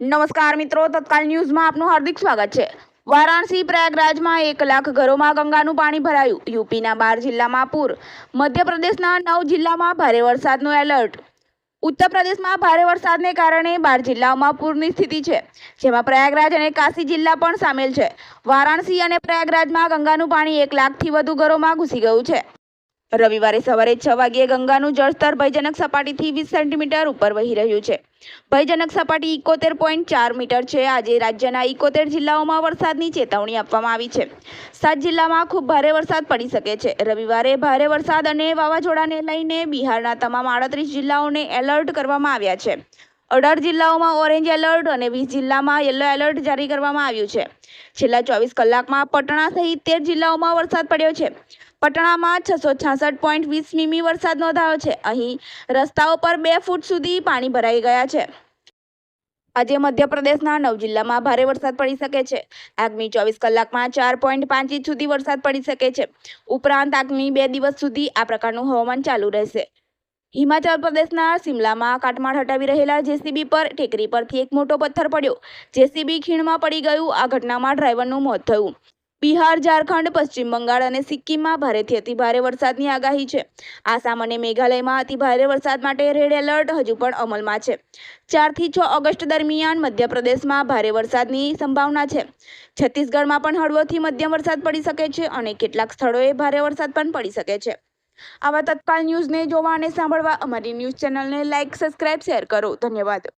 નમસ્કાર મિત્રો, તત્કાલ ન્યૂઝમાં આપનું હાર્દિક સ્વાગત છે. વારાણસી પ્રયાગરાજમાં એક લાખ ઘરોમાં ગંગાનું પાણી ભરાયું. યુપીના બાર જિલ્લામાં પૂર. મધ્યપ્રદેશના નવ જિલ્લામાં ભારે વરસાદનું એલર્ટ. ઉત્તર પ્રદેશમાં ભારે વરસાદને કારણે બાર જિલ્લાઓમાં પૂરની સ્થિતિ છે. જેમાં પ્રયાગરાજ અને કાશી જિલ્લા પણ સામેલ છે. વારાણસી અને પ્રયાગરાજમાં ગંગાનું પાણી એક લાખથી વધુ ઘરોમાં ઘૂસી ગયું છે. રવિવારે સવારે છ વાગ્યે ગંગાનું જળસ્તર ભયજનક સપાટીથી વીસ સેન્ટીમીટર ઉપર વહી રહ્યું છે. ભયજનક સપાટી ઇકોતેર પોઈન્ટ ચાર મીટર છે. આજે રાજ્યના ઇકોતેર જિલ્લાઓમાં વરસાદની ચેતવણી આપવામાં આવી છે. સાત જિલ્લામાં ખૂબ ભારે વરસાદ પડી શકે છે. રવિવારે ભારે વરસાદ અને વાવાઝોડાને લઈને બિહારના તમામ આડત્રીસ જિલ્લાઓને એલર્ટ કરવામાં આવ્યા છે. અઢાર જિલ્લાઓમાં ઓરેન્જ એલર્ટ અને વીસ જિલ્લામાં યલો એલર્ટ જારી કરવામાં આવ્યું છે. છેલ્લા ચોવીસ કલાકમાં પટણા સહિત તેર જિલ્લાઓમાં વરસાદ પડ્યો છે. પટણામાં છસો છાસઠ પોઈન્ટ વીસ મીમી વરસાદ નોંધાયો છે. અહીં રસ્તાઓ પર બે ફૂટ સુધી પાણી ભરાઈ ગયા છે. આજે મધ્યપ્રદેશના નવ જિલ્લામાં ભારે વરસાદ પડી શકે છે. આગામી ચોવીસ કલાકમાં ચાર પોઈન્ટ પાંચ ઇંચ સુધી વરસાદ પડી શકે છે. ઉપરાંત આગામી બે દિવસ સુધી આ પ્રકારનું હવામાન ચાલુ રહેશે. હિમાચલ પ્રદેશના સિમલામાં કાટમાળ હટાવી રહેલા જેસીબી પર ટેકરી પરથી એક મોટો પથ્થર પડ્યો. જેસીબી ખીણમાં પડી ગયું આ ઘટનામાં ડ્રાઈવરનું મોત થયું. બિહાર, ઝારખંડ, પશ્ચિમ બંગાળ અને સિક્કિમમાં ભારેથી અતિભારે વરસાદની આગાહી છે. આસામ અને મેઘાલયમાં અતિભારે વરસાદ માટે રેડ એલર્ટ હજુ પણ અમલમાં છે. ચારથી છ ઓગસ્ટ દરમિયાન મધ્યપ્રદેશમાં ભારે વરસાદની સંભાવના છે. છત્તીસગઢમાં પણ હળવોથી મધ્યમ વરસાદ પડી શકે છે અને કેટલાક સ્થળોએ ભારે વરસાદ પણ પડી શકે છે. આવા તત્કાલ ન્યૂઝને જોવા અને સાંભળવા અમારી ન્યૂઝ ચેનલને લાઇક સબસ્ક્રાઇબ શેર કરો. ધન્યવાદ.